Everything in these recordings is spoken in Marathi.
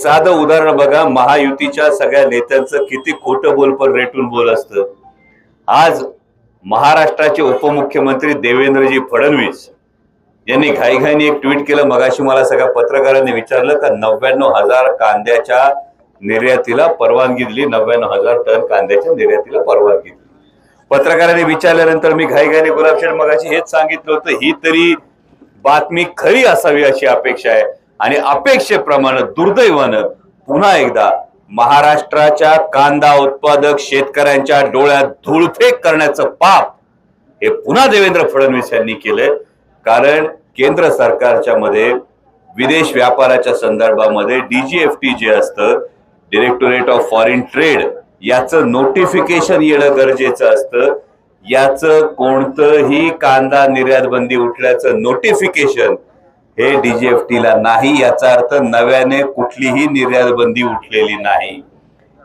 साधं उदाहरण बघा महायुतीच्या सगळ्या नेत्यांचं किती खोटं बोल पण रेटून बोल असतं. आज महाराष्ट्राचे उपमुख्यमंत्री देवेंद्रजी फडणवीस यांनी घाईघाईने एक ट्विट केलं. मगाशी मला सगळ्या पत्रकारांनी विचारलं का नव्याण्णव हजार कांद्याच्या निर्यातीला परवानगी दिली? नव्याण्णव हजार टन कांद्याच्या निर्यातीला परवानगी दिली. पत्रकारांनी विचारल्यानंतर मी घाईघाईने गुलाबशेठ मगाशी हेच सांगितलं होतं. ही तरी बातमी खरी असावी अशी अपेक्षा आहे. आणि अपेक्षेप्रमाणे दुर्दैवानं पुन्हा एकदा महाराष्ट्राच्या कांदा उत्पादक शेतकऱ्यांच्या डोळ्यात धूळफेक करण्याचं पाप हे पुन्हा देवेंद्र फडणवीस यांनी केलंय. कारण केंद्र सरकारच्या मध्ये विदेश व्यापाराच्या संदर्भामध्ये डीजीएफटी जे असतं डिरेक्टोरेट ऑफ फॉरेन ट्रेड याचं नोटिफिकेशन येणं गरजेचं असतं. याचं कोणतंही कांदा निर्यात बंदी उठल्याचं नोटिफिकेशन हे डीजीएफटीला ला नाही याचा अर्थ नव्याने कुठलीही निर्यात बंदी उठलेली नाही.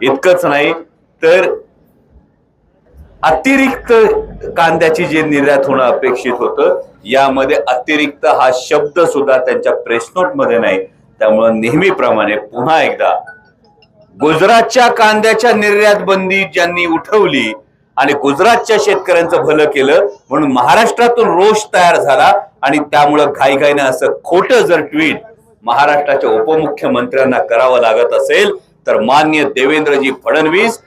इतकंच नाही तर अतिरिक्त कांद्याची जे निर्यात होणं अपेक्षित होतं यामध्ये अतिरिक्त हा शब्द सुद्धा त्यांच्या प्रेसनोटमध्ये मध्ये नाही. त्यामुळे नेहमीप्रमाणे पुन्हा एकदा गुजरातच्या कांद्याच्या निर्यात बंदी ज्यांनी उठवली आणि गुजरातच्या शेतकऱ्यांचं भलं केलं म्हणून महाराष्ट्रातून रोष तयार झाला आणि त्यामुळं घाईघाईनं असं खोटं जर ट्विट महाराष्ट्राच्या उपमुख्यमंत्र्यांना करावं लागत असेल तर मान्य देवेंद्रजी फडणवीस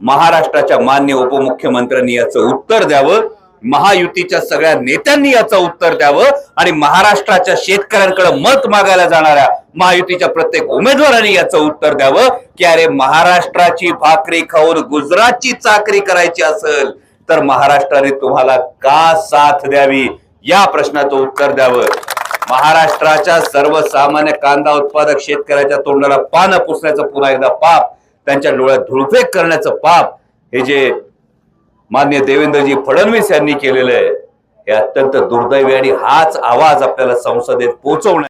महाराष्ट्राच्या मान्य उपमुख्यमंत्र्यांनी याचं उत्तर द्यावं. महायुतीच्या सगळ्या नेत्यांनी याचं उत्तर द्यावं आणि महाराष्ट्राच्या शेतकऱ्यांकडे मत मागायला जाणाऱ्या महायुतीच्या प्रत्येक उमेदवारांनी याचं उत्तर द्यावं की अरे महाराष्ट्राची भाकरी खाऊन गुजरातची चाकरी करायची असेल तर महाराष्ट्राने तुम्हाला का साथ द्यावी? या प्रश्नाचं उत्तर द्यावं. महाराष्ट्राच्या सर्वसामान्य कांदा उत्पादक शेतकऱ्याच्या तोंडाला पानं पुसण्याचं पुन्हा एकदा पाप त्यांच्या डोळ्यात धुळफेक करण्याचं पाप हे जे मान्य देवेंद्रजी फडणवीस यांनी केलेलं आहे. हे अत्यंत दुर्दैवी आणि हाच आवाज आपल्याला संसदेत पोहोचवण्या